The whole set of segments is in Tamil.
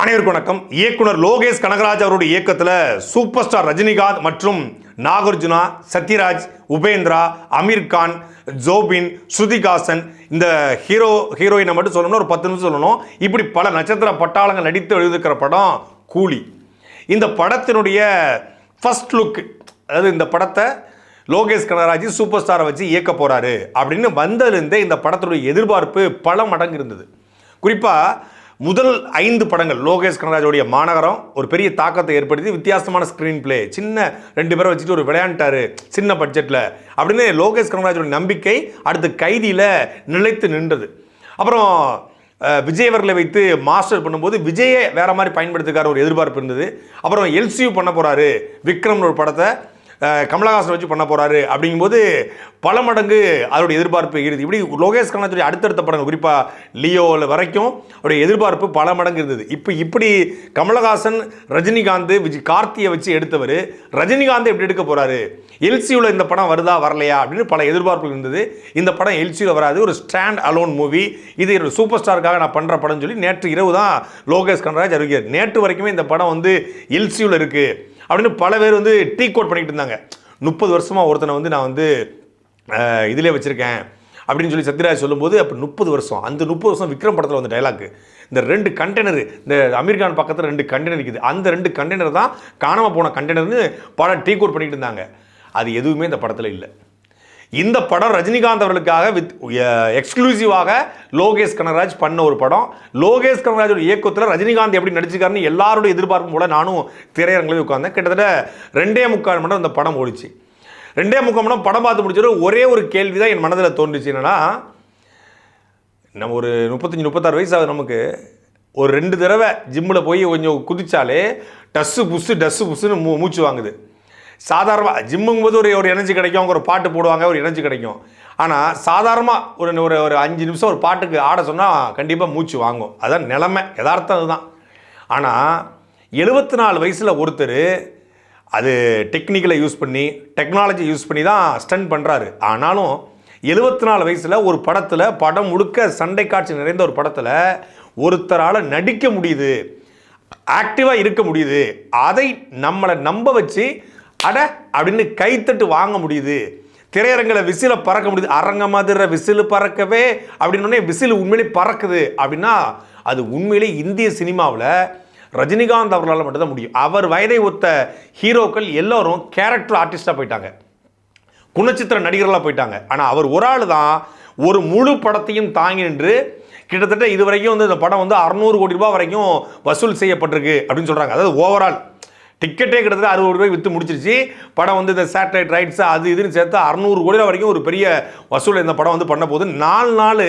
அனைவருக்கும் வணக்கம். இயக்குனர் லோகேஷ் கனகராஜ் அவருடைய இயக்கத்தில் சூப்பர் ஸ்டார் ரஜினிகாந்த் மற்றும் நாகார்ஜுனா சத்யராஜ் உபேந்திரா அமீர்கான் ஜோபின் ஸ்ருதிகாசன் இந்த ஹீரோ ஹீரோயினை மட்டும் சொல்லணும்னா ஒரு பத்து நிமிஷம் சொல்லணும். இப்படி பல நட்சத்திர பட்டாளங்கள் நடித்து எழுதிருக்கிற படம் கூலி. இந்த படத்தினுடைய ஃபர்ஸ்ட் லுக் அதாவது இந்த படத்தை லோகேஷ் கனகராஜ் சூப்பர் ஸ்டாரை வச்சு இயக்க போகிறாரு அப்படின்னு வந்ததுலேருந்தே இந்த படத்தினுடைய எதிர்பார்ப்பு பல மடங்கு இருந்தது. குறிப்பாக முதல் ஐந்து படங்கள் லோகேஷ் கனராஜோடைய மாநகரம் ஒரு பெரிய தாக்கத்தை ஏற்படுத்தி வித்தியாசமான ஸ்க்ரீன் பிளே சின்ன ரெண்டு பேரை வச்சுட்டு ஒரு விளையாண்டாரு சின்ன பட்ஜெட்டில் அப்படின்னு லோகேஷ் கனராஜோட நம்பிக்கை அடுத்து கைதியில் நிலைத்து நின்றது. அப்புறம் விஜய் அவர்களை வைத்து மாஸ்டர் பண்ணும்போது விஜயை வேற மாதிரி பயன்படுத்துக்கார ஒரு எதிர்பார்ப்பு இருந்தது. அப்புறம் எல்சியூ பண்ண போகிறாரு விக்ரம்னு ஒரு படத்தை. கமலஹாசன் வச்சு பண்ண போகிறாரு அப்படிங்கும்போது பல மடங்கு அதோடைய எதிர்பார்ப்பு இருந்தது. இப்படி லோகேஷ் கனகராஜுடைய அடுத்தடுத்த படங்கள் குறிப்பாக லியோவில் வரைக்கும் அவருடைய எதிர்பார்ப்பு பல மடங்கு இருந்தது. இப்போ இப்படி கமலஹாசன் ரஜினிகாந்த் விஜய் கார்த்தியை வச்சு எடுத்தவர் ரஜினிகாந்த் எப்படி எடுக்க போகிறாரு எல்சியூவில் இந்த படம் வருதா வரலையா? அப்படின்னு பல எதிர்பார்ப்புகள் இருந்தது. இந்த படம் எல்சியூவில் வராது. ஒரு ஸ்டாண்ட் அலோன் மூவி இது சூப்பர் ஸ்டாருக்காக நான் பண்ணுற படம் சொல்லி நேற்று இரவு தான் லோகேஷ் கனராஜ் அறிவிக்கிறார். நேற்று வரைக்குமே இந்த படம் வந்து எல்சியூவில் இருக்குது அப்படின்னு பல பேர் வந்து டீ கோட் பண்ணிக்கிட்டு இருந்தாங்க. முப்பது வருஷமாக ஒருத்தனை வந்து நான் வந்து இதிலே வச்சுருக்கேன் அப்படின்னு சொல்லி சத்யராஜ் சொல்லும்போது அப்போ முப்பது வருஷம் அந்த முப்பது வருஷம் விக்ரம் படத்தில் வந்த டைலாக்கு இந்த ரெண்டு கண்டெய்னர் இந்த அமீர்கான் பக்கத்தில் ரெண்டு கண்டெய்னர் இருக்குது அந்த ரெண்டு கண்டெய்னர் தான் காணாமல் போன கண்டெய்னர்னு பல டீ கோட் பண்ணிட்டு இருந்தாங்க. அது எதுவுமே இந்த படத்தில் இல்லை. இந்த படம் ரஜினிகாந்த் அவர்களுக்காக வித் எக்ஸ்க்ளூசிவாக லோகேஷ் கனகராஜ் பண்ண ஒரு படம். லோகேஷ் கனகராஜோட இயக்கத்தில் ரஜினிகாந்த் எப்படி நடிச்சிருக்காருன்னு எல்லாரோட எதிர்பார்ப்பும் போல நானும் திரையரங்கில் உட்கார்ந்தேன். கிட்டத்தட்ட ரெண்டே முக்கால் மணி நேரம் இந்த படம் ஓடிச்சு. ரெண்டே முக்கால் மணி நேரம் படம் பார்த்து முடிச்சிடும் ஒரே ஒரு கேள்வி தான் என் மனதில் தோன்றுச்சு. என்னென்னா நம்ம ஒரு முப்பத்தஞ்சு முப்பத்தாறு வயசு ஆகுது நமக்கு. ஒரு ரெண்டு தடவை ஜிம்மில் போய் கொஞ்சம் குதிச்சாலே டஸ்ஸு புஸ்ஸு டஸ்ஸு புஸ்ஸுன்னு மூ மூச்சு வாங்குது. சாதாரணமாக ஜிம்முங்கும் போது ஒரு ஒரு எனர்ஜி கிடைக்கும் அவங்க ஒரு பாட்டு போடுவாங்க ஒரு எனர்ஜி கிடைக்கும். ஆனால் சாதாரணமாக ஒரு ஒரு ஒரு அஞ்சு நிமிஷம் ஒரு பாட்டுக்கு ஆட சொன்னால் கண்டிப்பாக மூச்சு வாங்கும். அதான் நிலமை. யதார்த்தம் அதுதான். ஆனால் எழுபத்தி நாலு வயசில் ஒருத்தர் அது டெக்னிக்கலை யூஸ் பண்ணி டெக்னாலஜி யூஸ் பண்ணி தான் ஸ்டன் பண்ணுறாரு ஆனாலும் எழுபத்தி நாலு வயசில் ஒரு படத்தில் படம் முழுக்க சண்டை காட்சி நிறைந்த ஒரு படத்தில் ஒருத்தரால் நடிக்க முடியுது ஆக்டிவாக இருக்க முடியுது அதை நம்மளை நம்ப வச்சு அட அப்படின்னு கைத்தட்டு வாங்க முடியுது. திரையரங்கில் விசில பறக்க முடியுது. அரங்க மாதிரி விசில் பறக்கவே அப்படின்னு விசில் உண்மையிலே பறக்குது. அப்படின்னா அது உண்மையிலே இந்திய சினிமாவில் ரஜினிகாந்த் அவர்களால் மட்டும்தான் முடியும். அவர் வயதை ஒத்த ஹீரோக்கள் எல்லோரும் கேரக்டர் ஆர்டிஸ்டாக போயிட்டாங்க. குணச்சித்திர நடிகர்களாக போயிட்டாங்க. ஆனால் அவர் ஒரு ஆள் தான் ஒரு முழு படத்தையும் தாங்கி நின்று கிட்டத்தட்ட இது வரைக்கும் வந்து இந்த படம் வந்து அறநூறு கோடி ரூபாய் வரைக்கும் வசூல் செய்யப்பட்டிருக்கு அப்படின்னு சொல்கிறாங்க அதாவது ஓவரால் டிக்கெட்டே கிட்டத்தட்ட அறுபது ரூபாய் விற்று முடிச்சிருச்சு. படம் வந்து இந்த சேட்டலைட் ரைட்ஸ் அது இதுன்னு சேர்த்து அறநூறு கோடி வரைக்கும் ஒரு பெரிய வசூல் இந்த படம் வந்து பண்ண போது நாலு நாள்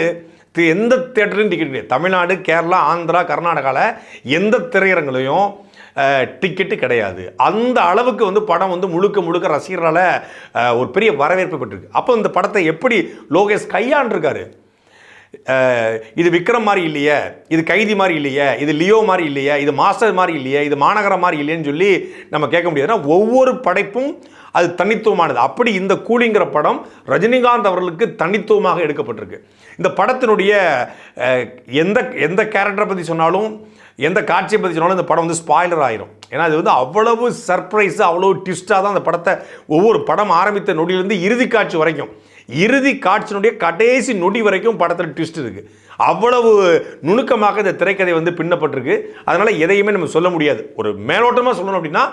எந்த தேட்டர்லையும் டிக்கெட் கிடையாது. தமிழ்நாடு கேரளா ஆந்திரா கர்நாடகாவில் எந்த திரையரங்குலையும் டிக்கெட்டு கிடையாது. அந்த அளவுக்கு வந்து படம் வந்து முழுக்க முழுக்க ரசிகர்களால் ஒரு பெரிய வரவேற்பு பெற்றிருக்கு. அப்போ இந்த படத்தை எப்படி லோகேஷ் கையாண்டிருக்காரு? இது விக்ரம் மாதிரி இல்லையே இது கைதி மாதிரி இல்லையே இது லியோ மாதிரி இல்லையே இது மாஸ்டர் மாதிரி இல்லையே இது மாநகரம் மாதிரி இல்லையேன்னு சொல்லி நம்ம கேட்க முடியாதுன்னா ஒவ்வொரு படைப்பும் அது தனித்துவமானது. அப்படி இந்த கூலிங்கிற படம் ரஜினிகாந்த் அவர்களுக்கு தனித்துவமாக எடுக்கப்பட்டிருக்கு. இந்த படத்தினுடைய எந்த எந்த கேரக்டரை பற்றி சொன்னாலும் எந்த காட்சியை பற்றி சொன்னாலும் இந்த படம் வந்து ஸ்பாய்லர் ஆயிரும். ஏன்னா அது வந்து அவ்வளவு சர்ப்ரைஸு அவ்வளவு ட்விஸ்ட்டாக தான் அந்த படத்தை ஒவ்வொரு படம் ஆரம்பித்த நொடியிலேருந்து இறுதி காட்சி வரைக்கும். இறுதி காட்சியினுடைய கடைசி நொடி வரைக்கும் படத்தில் ட்விஸ்ட் இருக்குது அவ்வளவு நுணுக்கமாக இந்த திரைக்கதை வந்து பின்னப்பட்டிருக்கு. அதனால் எதையுமே நம்ம சொல்ல முடியாது. ஒரு மேலோட்டமாக சொல்லணும் அப்படின்னா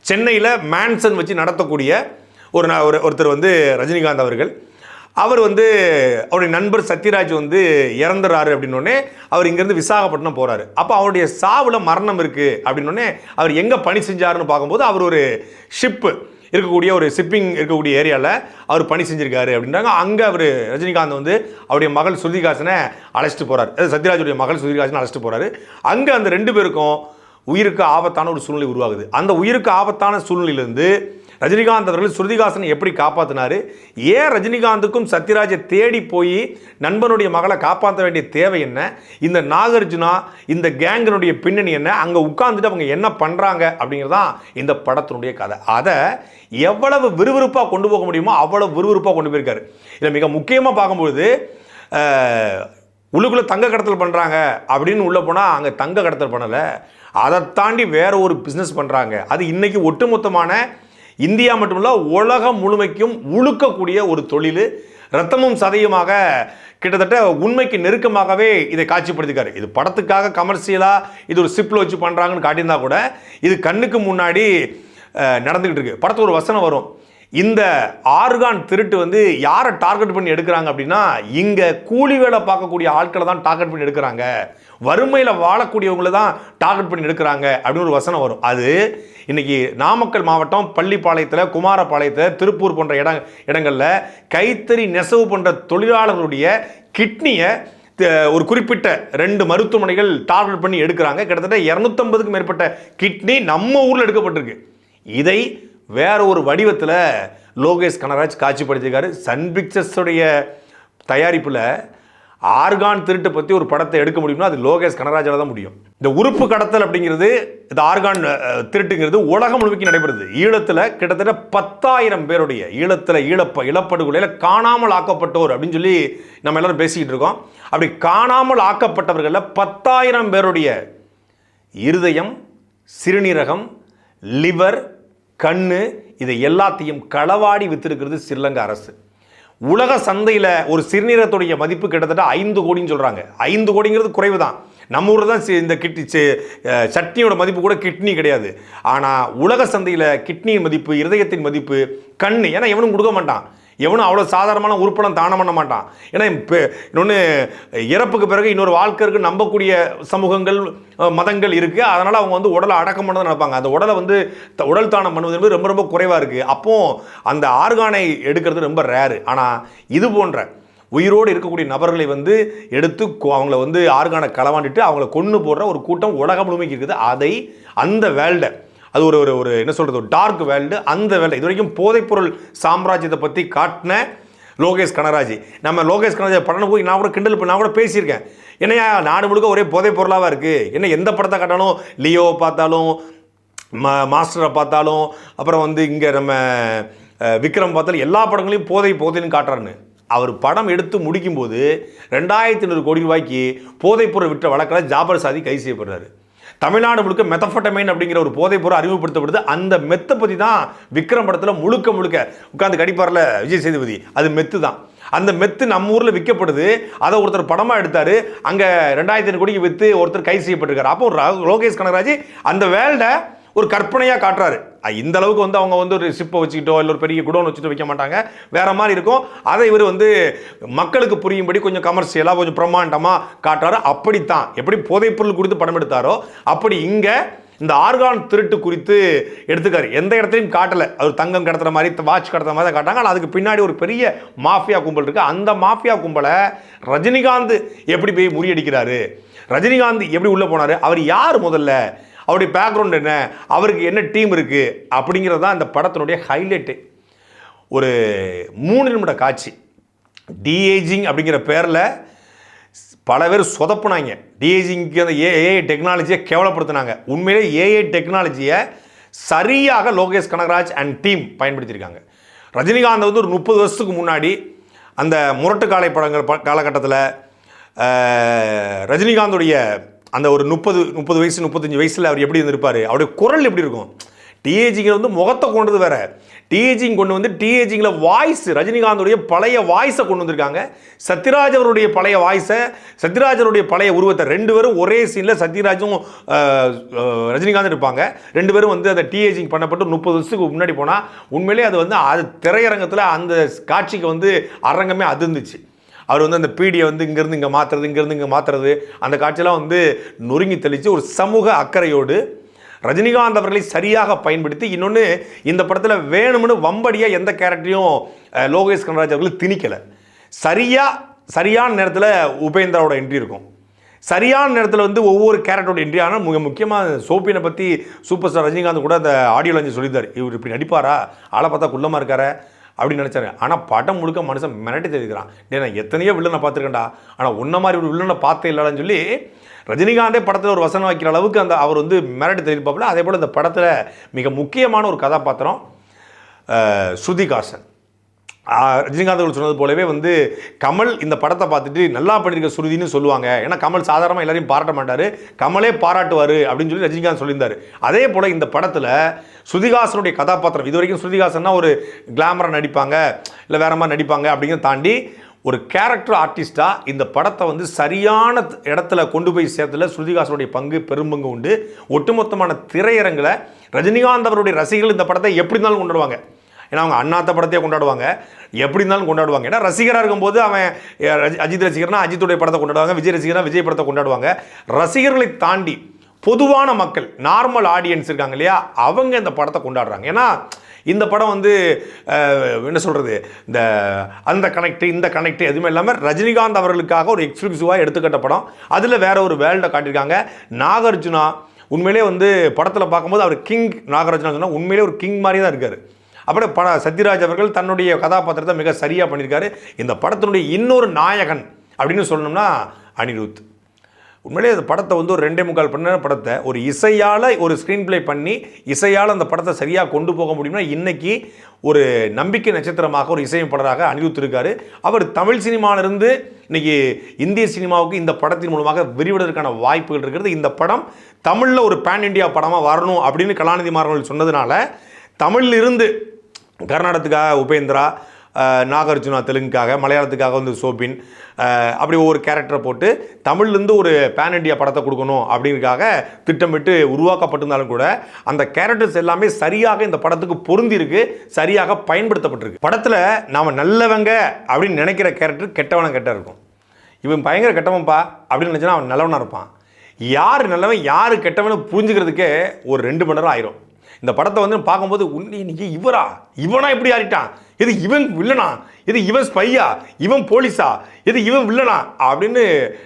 சென்னையில் மேன்சன் வச்சு நடத்தக்கூடிய ஒரு ந- ஒரு ஒருத்தர் வந்து ரஜினிகாந்த் அவர்கள் அவர் வந்து அவருடைய நண்பர் சத்யராஜ் வந்து இறந்துறாரு அப்படின்னோடனே அவர் இங்கேருந்து விசாகப்பட்டினம் போகிறாரு அப்போ அவருடைய சாவில் மரணம் இருக்குது அப்படின்னோடனே அவர் எங்கே பணி செஞ்சாருன்னு பார்க்கும்போது அவர் ஒரு ஷிப்பு இருக்கக்கூடிய ஒரு ஷிப்பிங் இருக்கக்கூடிய ஏரியாவில் அவர் பணி செஞ்சிருக்காரு அப்படின்றாங்க. அங்கே அவர் ரஜினிகாந்த் வந்து அவருடைய மகள் சுருதிகாசனை அழைச்சிட்டு போகிறார் அதாவது சத்யராஜுடைய மகள் சுருதிகாசனை அழைச்சிட்டு போகிறாரு அங்கே அந்த ரெண்டு பேருக்கும் உயிருக்கு ஆபத்தான ஒரு சூழ்நிலை உருவாகுது. அந்த உயிருக்கு ஆபத்தான சூழ்நிலையிலிருந்து ரஜினிகாந்த் அவர்கள் ஸ்ருதிகாசனை எப்படி காப்பாற்றினாரு ஏன் ரஜினிகாந்துக்கும் சத்யராஜை தேடி போய் நண்பனுடைய மகளை காப்பாற்ற வேண்டிய தேவை என்ன? இந்த நாகார்ஜுனா இந்த கேங்கினுடைய பின்னணி என்ன? அங்கே உட்காந்துட்டு அவங்க என்ன பண்ணுறாங்க அப்படிங்கிறதான் இந்த படத்தினுடைய கதை. அதை எவ்வளவு விறுவிறுப்பாக கொண்டு போக முடியுமோ அவ்வளவு விறுவிறுப்பாக கொண்டு போயிருக்காரு. இதில் மிக முக்கியமாக பார்க்கும்பொழுது உள்ளுக்குள்ளே தங்க கடத்தல் பண்ணுறாங்க அப்படின்னு உள்ளே போனால் அங்கே தங்க கடத்தல் பண்ணலை. அதை தாண்டி வேற ஒரு பிஸ்னஸ் பண்ணுறாங்க அது இன்னைக்கு ஒட்டுமொத்தமான இந்தியா மட்டுமல்ல உலகம் முழுமைக்கும் உழுக்கக்கூடிய ஒரு தொழில். ரத்தமும் சதையுமாக கிட்டத்தட்ட உண்மைக்கு நெருக்கமாகவே இதை காட்சிப்படுத்திக்காரு. இது படத்துக்காக கமர்ஷியலாக இது ஒரு சிப்பில் வச்சு பண்ணுறாங்கன்னு காட்டியிருந்தா கூட இது கண்ணுக்கு முன்னாடி நடந்துக்கிட்டு இருக்கு. படத்துக்கு ஒரு வசனம் வரும். இந்த ஆர்கான் திருட்டு வந்து யாரை டார்கெட் பண்ணி எடுக்கிறாங்க அப்படின்னா இங்கே கூலி வேலை பார்க்கக்கூடிய ஆட்களை தான் டார்கெட் பண்ணி எடுக்கிறாங்க. வறுமையில் வாழக்கூடியவங்கள தான் டார்கெட் பண்ணி எடுக்கிறாங்க அப்படின்னு ஒரு வசனம் வரும். அது இன்னைக்கு நாமக்கல் மாவட்டம் பள்ளிப்பாளையத்தில் குமாரபாளையத்தில் திருப்பூர் போன்ற இட இடங்களில் கைத்தறி நெசவு போன்ற தொழிலாளர்களுடைய கிட்னியை ஒரு குறிப்பிட்ட ரெண்டு மருத்துவமனைகள் டார்கெட் பண்ணி எடுக்கிறாங்க. கிட்டத்தட்ட இரநூத்தம்பதுக்கும் மேற்பட்ட கிட்னி நம்ம ஊரில் எடுக்கப்பட்டிருக்கு. இதை வேற ஒரு வடிவத்தில் லோகேஷ் கனராஜ் காட்சிப்படுத்தியிருக்காரு. சன் பிக்சர்ஸுடைய தயாரிப்பில் ஆர்கான் திருட்டு பற்றி ஒரு படத்தை எடுக்க முடியும்னா அது லோகேஷ் கனராஜால் தான் முடியும். இந்த உறுப்பு கடத்தல் அப்படிங்கிறது இந்த ஆர்கான் திருட்டுங்கிறது உலகம் முழுமைக்கு நடைபெறுது. ஈழத்தில் கிட்டத்தட்ட பத்தாயிரம் பேருடைய ஈழத்தில் ஈழப்ப இழப்படுகொலையில் காணாமல் ஆக்கப்பட்டோர் அப்படின்னு சொல்லி நம்ம எல்லாரும் பேசிக்கிட்டு இருக்கோம். அப்படி காணாமல் ஆக்கப்பட்டவர்களில் பத்தாயிரம் பேருடைய இருதயம் சிறுநீரகம் லிவர் கண் இதை எல்லாத்தையும் களவாடி வித்திருக்கிறது ஸ்ரீலங்கா அரசு. உலக சந்தையில் ஒரு சிறுநீரத்துடைய மதிப்பு கிட்டத்தட்ட ஐந்து கோடின்னு சொல்கிறாங்க ஐந்து கோடிங்கிறது குறைவு தான் நம்ம ஊரில் தான் இந்த கிட்னி சட்னியோட மதிப்பு கூட கிட்னி கிடையாது. ஆனால் உலக சந்தையில் கிட்னியின் மதிப்பு இருதயத்தின் மதிப்பு கண் ஏன்னா எவனும் கொடுக்க மாட்டான். எவனும் அவ்வளோ சாதாரணமான உறுப்பினம் தானம் பண்ண மாட்டான். ஏன்னா இப்போ இன்னொன்று இறப்புக்கு பிறகு இன்னொரு வாழ்க்கைக்கு நம்பக்கூடிய சமூகங்கள் மதங்கள் இருக்குது அதனால் அவங்க வந்து உடலை அடக்கம் பண்ணதான் நினைப்பாங்க. அந்த உடலை வந்து த- உடல் தானம் பண்ணுவது என்பது ரொம்ப ரொம்ப குறைவாக இருக்குது அப்போ அந்த ஆர்கானை எடுக்கிறது ரொம்ப ரேரு ஆனால் இது போன்ற உயிரோடு இருக்கக்கூடிய நபர்களை வந்து எடுத்து கொ- அவங்கள வந்து ஆர்கானை களவாண்டிட்டு அவங்கள கொன்று போடுற ஒரு கூட்டம் உலகம் முழுமைக்கு இருக்குது. அதை அந்த வேல்டை அது ஒரு ஒரு ஒரு என்ன சொல்கிறது ஒரு டார்க் வேல்டு அந்த வேல்டு இது வரைக்கும் போதைப்பொருள் சாம்ராஜ்யத்தை பற்றி காட்டின லோகேஷ் கனராஜ். நம்ம லோகேஷ் கனராஜ் படம் போய் நான் கூட கிண்டல் போய் நான் கூட பேசியிருக்கேன். என்னையா நாடு முழுக்க ஒரே போதைப் பொருளாக இருக்குது என்ன எந்த படத்தை காட்டாலும் லியோ பார்த்தாலும் மா மாஸ்டரை பார்த்தாலும் அப்புறம் வந்து இங்கே நம்ம விக்ரம் பார்த்தாலும் எல்லா படங்களையும் போதை போதைன்னு காட்டுறாருன்னு. அவர் படம் எடுத்து முடிக்கும்போது ரெண்டாயிரத்தி ஐநூறு கோடி ரூபாய்க்கு போதைப்பொருள் விற்ற வழக்கில் ஜாபர் சாதி கைது செய்யப்படுறாரு. தமிழ்நாடு முழுக்க மெத்தஃபட்டமைன் அப்படிங்கிற ஒரு போதைப் பொருள் அறிமுகப்படுத்தப்படுது. அந்த மெத்தை பற்றி தான் விக்ரம் படத்தில் முழுக்க முழுக்க உட்காந்து கடிப்பாரில் விஜய் சேதுபதி. அது மெத்து தான். அந்த மெத்து நம்ம ஊரில் விற்கப்படுது. அதை ஒருத்தர் படமாக எடுத்தார். அங்கே ரெண்டாயிரத்தி ஐநூறு கோடிக்கு விற்று ஒருத்தர் கைது செய்யப்பட்டிருக்காரு. அப்போ ரா- லோகேஷ் கனகராஜ் அந்த வேல்டை ஒரு கற்பனையாக காட்டுறாரு. இந்த அளவுக்கு வந்து அவங்க வந்து ஒரு ஷிப்பை வச்சுக்கிட்டோ இல்லை ஒரு பெரிய குடோன் வச்சுட்டு வைக்க மாட்டாங்க. வேற மாதிரி இருக்கும். அதை இவர் வந்து மக்களுக்கு புரியும்படி கொஞ்சம் கமர்ஷியலாக கொஞ்சம் பிரம்மாண்டமாக காட்டுறாரு. அப்படித்தான். எப்படி போதைப்பொருள் குறித்து படம் எடுத்தாரோ அப்படி இங்கே இந்த ஆர்கான் திருட்டு குறித்து எடுத்துக்காரு. எந்த இடத்துலையும் காட்டலை. அவர் தங்கம் கடத்துற மாதிரி வாட்ச் கடத்துற மாதிரி தான் காட்டாங்க ஆனால் அதுக்கு பின்னாடி ஒரு பெரிய மாஃபியா கும்பல் இருக்குது அந்த மாஃபியா கும்பலை ரஜினிகாந்த் எப்படி போய் முறியடிக்கிறாரு? ரஜினிகாந்த் எப்படி உள்ளே போனார்? அவர் யார் முதல்ல அவருடைய பேக்ரவுண்ட் என்ன? அவருக்கு என்ன டீம் இருக்குது அப்படிங்கிறது தான் அந்த படத்தினுடைய ஹைலைட்டு ஒரு மூணு நிமிட காட்சி. டிஏஜிங் அப்படிங்கிற பேரில் பல பேர் சொதப்புனாங்க. டிஏஜிங்க்கு அந்த ஏஏ டெக்னாலஜியை கேவலப்படுத்தினாங்க. உண்மையிலே ஏஐ டெக்னாலஜியை சரியாக லோகேஷ் கனகராஜ் அண்ட் டீம் பயன்படுத்தியிருக்காங்க. ரஜினிகாந்த் வந்து ஒரு முப்பது வருஷத்துக்கு முன்னாடி அந்த முரட்டு காலை படங்கள் ப காலகட்டத்தில் ரஜினிகாந்துடைய அந்த ஒரு முப்பது முப்பது வயசு முப்பத்தஞ்சு வயசில் அவர் எப்படி இருந்திருப்பார்? அவருடைய குரல் எப்படி இருக்கும்? டிஏஜிங்க வந்து முகத்தை கொண்டது வேற. டிஏஜிங் கொண்டு வந்து டிஏஜிங்கில் வாய்ஸ் ரஜினிகாந்தோடைய பழைய வாய்ஸை கொண்டு வந்திருக்காங்க. சத்யராஜ் அவருடைய பழைய வாய்ஸை சத்யராஜருடைய பழைய உருவத்தை ரெண்டு பேரும் ஒரே சீனில் சத்யராஜும் அஹ், ரஜினிகாந்தும் இருப்பாங்க. ரெண்டு பேரும் வந்து அந்த டிஏஜிங் பண்ணப்பட்டு முப்பது வருஷத்துக்கு முன்னாடி போனால் உண்மையிலே அது வந்து அது திரையரங்கத்தில் அந்த காட்சிக்கு வந்து அரங்கமே அதிர்ந்துச்சு. அவர் வந்து அந்த பீடியை வந்து இங்கேருந்து இங்கே மாற்றுறது இங்கேருந்து இங்கே மாற்றுறது அந்த காட்சியெல்லாம் வந்து நொறுங்கி தெளித்து ஒரு சமூக அக்கறையோடு ரஜினிகாந்த் அவர்களை சரியாக பயன்படுத்தி இன்னொன்று இந்த படத்தில் வேணும்னு வம்படியாக எந்த கேரக்டரையும் லோகேஷ் கனராஜ் அவர்கள் திணிக்கலை. சரியாக சரியான நேரத்தில் உபேந்திராவோட என்ட்ரி இருக்கும். சரியான நேரத்தில் வந்து ஒவ்வொரு கேரக்டரோட என்ட்ரி ஆனால் மிக முக்கியமாக சோப்பியனை பற்றி சூப்பர் ஸ்டார் ரஜினிகாந்த் கூட அந்த ஆடியோ லஞ்சு சொல்லியிருந்தார். இவர் இப்படி நடிப்பாரா? ஆளை பார்த்தா குள்ளமாக இருக்காரு? அப்படின்னு நினச்சாரு ஆனால் படம் முழுக்க மனுஷன் மிரட்டி தெரிவிக்கிறான். டேய் நான் எத்தனையோ வில்லனை பார்த்துருக்கேன்டா. ஆனால் உன்ன மாதிரி ஒரு வில்லனை பார்த்தே இல்லைன்னு சொல்லி ரஜினிகாந்தே படத்தில் ஒரு வசனம் வைக்கிற அளவுக்கு அந்த அவர் வந்து மிரட்டி தெரிவிப்பாப்புல. அதே போல் இந்த படத்தில் மிக முக்கியமான ஒரு கதாபாத்திரம் ஸ்ருதிகாசன் ரஜினிகாந்த் அவர்கள் சொன்னது போலவே வந்து கமல் இந்த படத்தை பார்த்துட்டு நல்லா பண்ணியிருக்க சுருதின்னு சொல்லுவாங்க. ஏன்னா கமல் சாதாரணமாக எல்லாரையும் பாராட்ட மாட்டார். கமலே பாராட்டுவார் அப்படின்னு சொல்லி ரஜினிகாந்த் சொல்லியிருந்தார். அதே போல் இந்த படத்தில் சுதிகாசனுடைய கதாபாத்திரம். இது வரைக்கும் ஸ்ருதிகாசன்னா ஒரு கிளாமராக நடிப்பாங்க இல்லை வேற மாதிரி நடிப்பாங்க அப்படிங்கிறத தாண்டி ஒரு கேரக்டர் ஆர்டிஸ்டாக இந்த படத்தை வந்து சரியான இடத்துல கொண்டு போய் சேர்த்துல ஸ்ருதிகாசனுடைய பங்கு பெரும்பங்கு உண்டு. ஒட்டுமொத்தமான திரையரங்கில் ரஜினிகாந்த் அவருடைய ரசிகர்கள் இந்த படத்தை எப்படி இருந்தாலும் கொண்டாடுவாங்க. ஏன்னா அவங்க அண்ணாத்த படத்தையே கொண்டாடுவாங்க. எப்படி இருந்தாலும் கொண்டாடுவாங்க. ஏன்னா ரசிகராக இருக்கும்போது அவன் ரஜி- அஜித் ரசிகர்னா அஜித்துடைய படத்தை கொண்டாடுவாங்க விஜய் ரசிகர்னா விஜய் படத்தை கொண்டாடுவாங்க. ரசிகர்களை தாண்டி பொதுவான மக்கள் நார்மல் ஆடியன்ஸ் இருக்காங்க இல்லையா? அவங்க இந்த படத்தை கொண்டாடுறாங்க. ஏன்னா இந்த படம் வந்து என்ன சொல்கிறது இந்த அந்த கனெக்ட் இந்த கனெக்ட் எதுவுமே இல்லாமல் ரஜினிகாந்த் அவர்களுக்காக ஒரு எக்ஸ்க்ளூசிவாக எடுத்துக்கட்ட படம். அதில் வேற ஒரு வேர்ல்டை காட்டியிருக்காங்க. நாகார்ஜுனா உண்மையிலே வந்து படத்தில் பார்க்கும்போது அவர் கிங் நாகார்ஜுனா சொன்னால் உண்மையிலே ஒரு கிங் மாதிரி தான் இருக்கார். அப்புறம் பட சத்யராஜ் அவர்கள் தன்னுடைய கதாபாத்திரத்தை மிக சரியாக பண்ணியிருக்காரு. இந்த படத்தினுடைய இன்னொரு நாயகன் அப்படின்னு சொல்லணும்னா அனிருத். உண்மையிலே அந்த படத்தை வந்து ஒரு ரெண்டே முக்கால் பண்ண படத்தை ஒரு இசையால் ஒரு ஸ்க்ரீன் ப்ளே பண்ணி இசையால் அந்த படத்தை சரியாக கொண்டு போக முடியும்னா இன்றைக்கி ஒரு நம்பிக்கை நட்சத்திரமாக ஒரு இசையமைப்பாளராக அனிருத் இருக்காரு அவர் தமிழ் சினிமாவிலிருந்து இன்னைக்கு இந்திய சினிமாவுக்கு இந்த படத்தின் மூலமாக விரிவதற்கான வாய்ப்புகள் இருக்கிறது. இந்த படம் தமிழில் ஒரு பேன் இண்டியா படமாக வரணும் அப்படின்னு கலாநிதி மாறவர்கள் சொன்னதுனால தமிழில் இருந்து கர்நாடகத்துக்காக உபேந்திரா நாகார்ஜுனா தெலுங்குக்காக மலையாளத்துக்காக வந்து சோபின். அப்படி ஒவ்வொரு கேரக்டரை போட்டு தமிழ்லேருந்து ஒரு பேன் இண்டியா படத்தை கொடுக்கணும் அப்படிங்கிறதுக்காக திட்டமிட்டு உருவாக்கப்பட்டிருந்தாலும் கூட அந்த கேரக்டர்ஸ் எல்லாமே சரியாக இந்த படத்துக்கு பொருந்திருக்கு சரியாக பயன்படுத்தப்பட்டிருக்கு. படத்தில் நாம் நல்லவங்க அப்படின்னு நினைக்கிற கேரக்டர் கெட்டவன கெட்ட இருக்கும். இவன் பயங்கர கெட்டவன்ப்பா அப்படின்னு நினச்சினா அவன் நல்லவனாக இருப்பான். யார் நல்லவன் யார் கெட்டவனு புரிஞ்சுக்கிறதுக்கே ஒரு ரெண்டு மணி நேரம் ஆயிரும். இந்த படத்தை வந்து பார்க்கும்போது உன்னை இன்னைக்கு இவரா? இவனா இப்படி ஆறிட்டான்? இது இவன் வில்லனா? இது இவன் ஸ்பையா இவன் போலீஸா? இது இவன் வில்லனா? அப்படின்னு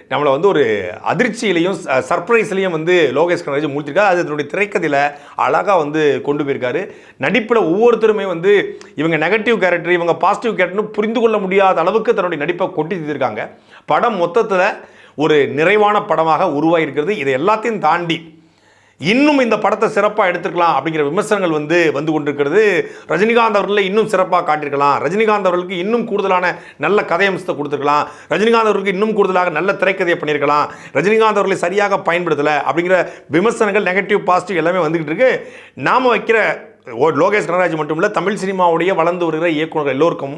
நம்மளை வந்து ஒரு அதிர்ச்சியிலையும் சர்ப்ரைஸ்லையும் வந்து லோகேஷ் கனராஜ் மூழ்த்திருக்காரு அது அதனுடைய திரைக்கதையில் அழகாக வந்து கொண்டு போயிருக்காரு. நடிப்பில் ஒவ்வொருத்தருமே வந்து இவங்க நெகட்டிவ் கேரக்டர் இவங்க பாசிட்டிவ் கேரக்டர்னு புரிந்து கொள்ள முடியாத அளவுக்கு தன்னுடைய நடிப்பை கொட்டி தீர்த்திருக்காங்க. படம் மொத்தத்தில் ஒரு நிறைவான படமாக உருவாகியிருக்கிறது இதை எல்லாத்தையும் தாண்டி இன்னும் இந்த படத்தை சிறப்பாக எடுத்துக்கலாம் அப்படிங்கிற விமர்சனங்கள் வந்து வந்து கொண்டிருக்கிறது. ரஜினிகாந்த் அவர்களை இன்னும் சிறப்பாக காட்டியிருக்கலாம். ரஜினிகாந்த் அவர்களுக்கு இன்னும் கூடுதலான நல்ல கதையம்சத்தை கொடுத்துருக்கலாம். ரஜினிகாந்த் அவர்களுக்கு இன்னும் கூடுதலாக நல்ல திரைக்கதையை பண்ணியிருக்கலாம். ரஜினிகாந்த் அவர்களை சரியாக பயன்படுத்தலை அப்படிங்கிற விமர்சனங்கள் நெகட்டிவ் பாசிட்டிவ் எல்லாமே வந்துகிட்டு இருக்கு. நாம் வைக்கிற லோகேஷ் கனராஜ் மட்டும் இல்லை தமிழ் சினிமாவுடைய வளர்ந்து வருகிற இயக்குநர்கள் எல்லோருக்கும்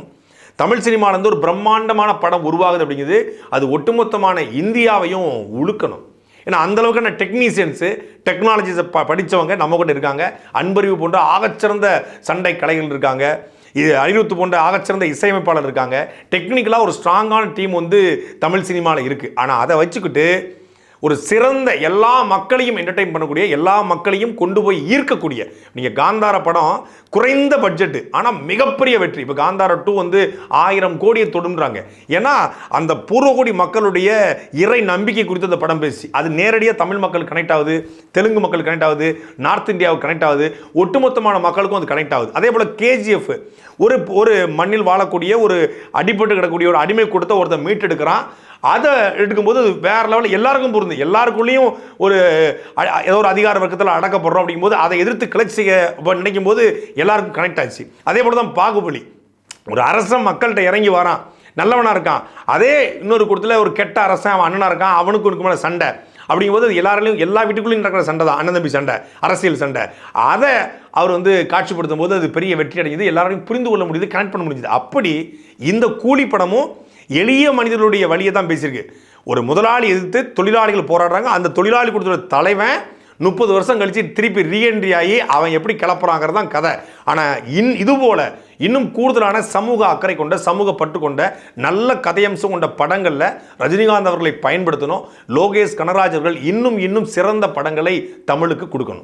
தமிழ் சினிமாவிலேருந்து ஒரு பிரம்மாண்டமான படம் உருவாகுது அப்படிங்கிறது அது ஒட்டுமொத்தமான இந்தியாவையும் உழுக்கணும். ஏன்னா அந்த அளவுக்கான டெக்னீஷியன்ஸு டெக்னாலஜிஸை ப படித்தவங்க நம்ம கூட இருக்காங்க. அன்பறிவு போன்ற ஆகச்சிறந்த சண்டை கலைகள் இருக்காங்க. இது அனிருத் போன்ற ஆகச்சிறந்த இசையமைப்பாளர் இருக்காங்க. டெக்னிக்கலாக ஒரு ஸ்ட்ராங்கான டீம் வந்து தமிழ் சினிமாவில் இருக்குது ஆனால் அதை வச்சுக்கிட்டு ஒரு சிறந்த எல்லா மக்களையும் என்டர்டைன் பண்ணக்கூடிய எல்லா மக்களையும் கொண்டு போய் ஈர்க்கக்கூடிய. நீங்கள் காந்தார படம் குறைந்த பட்ஜெட்டு ஆனால் மிகப்பெரிய வெற்றி. இப்போ காந்தார டூ வந்து ஆயிரம் கோடியை தொடுன்றாங்க ஏன்னா அந்த பூர்வகோடி மக்களுடைய இறை நம்பிக்கை குறித்து அந்த படம் பேசி அது நேரடியாக தமிழ் மக்கள் கனெக்ட் ஆகுது தெலுங்கு மக்கள் கனெக்ட் ஆகுது நார்த் இந்தியாவுக்கு கனெக்ட் ஆகுது ஒட்டுமொத்தமான மக்களுக்கும் அது கனெக்ட் ஆகுது. அதே போல் கேஜிஎஃப் ஒரு ஒரு மண்ணில் வாழக்கூடிய ஒரு அடிபட்டு கிடக்கூடிய ஒரு அடிமை கொடுத்த ஒருத்தன் மீட்டெடுக்கிறான். அதை எடுக்கும்போது வேற லெவலில் எல்லாருக்கும் பொருந்து எல்லாருக்குள்ளேயும் ஒரு ஏதோ ஒரு அதிகார வர்க்கத்தில் அடக்கப்படுறோம் அப்படிங்கும்போது அதை எதிர்த்து கிளர்ச்சி செய்ய நினைக்கும் போது எல்லாருக்கும் கனெக்ட் ஆச்சு. அதே போல தான் பாகுபலி. ஒரு அரசன் மக்கள்கிட்ட இறங்கி வரான். நல்லவனாக இருக்கான். அதே இன்னொரு கூட்டத்தில் ஒரு கெட்ட அரசன் அவன் அண்ணனாக இருக்கான். அவனுக்கு இருக்கு மேலே சண்டை. அப்படிங்கும்போது அது எல்லாராலையும் எல்லா வீட்டுக்குள்ளேயும் நடக்கிற சண்டை தான். அண்ணன் தம்பி சண்டை அரசியல் சண்டை. அதை அவர் வந்து காட்சிப்படுத்தும் போது அது பெரிய வெற்றி அடைஞ்சது எல்லாராலையும் புரிந்து கொள்ள முடியுது கனெக்ட் பண்ண முடியுது அப்படி இந்த கூலி படமும் எளிய மனிதர்களுடைய வழியை தான் பேசியிருக்கு. ஒரு முதலாளி எதிர்த்து தொழிலாளிகள் போராடுறாங்க. அந்த தொழிலாளி கொடுத்துற தலைவன் முப்பது வருஷம் கழித்து திருப்பி ரீஎன்ட்ரி ஆகி அவன் எப்படி கிளப்புறாங்கிறது தான் கதை. ஆனால் இன் இதுபோல் இன்னும் கூடுதலான சமூக அக்கறை கொண்ட சமூக பட்டு கொண்ட நல்ல கதையம்சம் கொண்ட படங்களில் ரஜினிகாந்த் அவர்களை பயன்படுத்தணும். லோகேஷ் கனராஜ் அவர்கள் இன்னும் இன்னும் சிறந்த படங்களை தமிழுக்கு கொடுக்கணும்.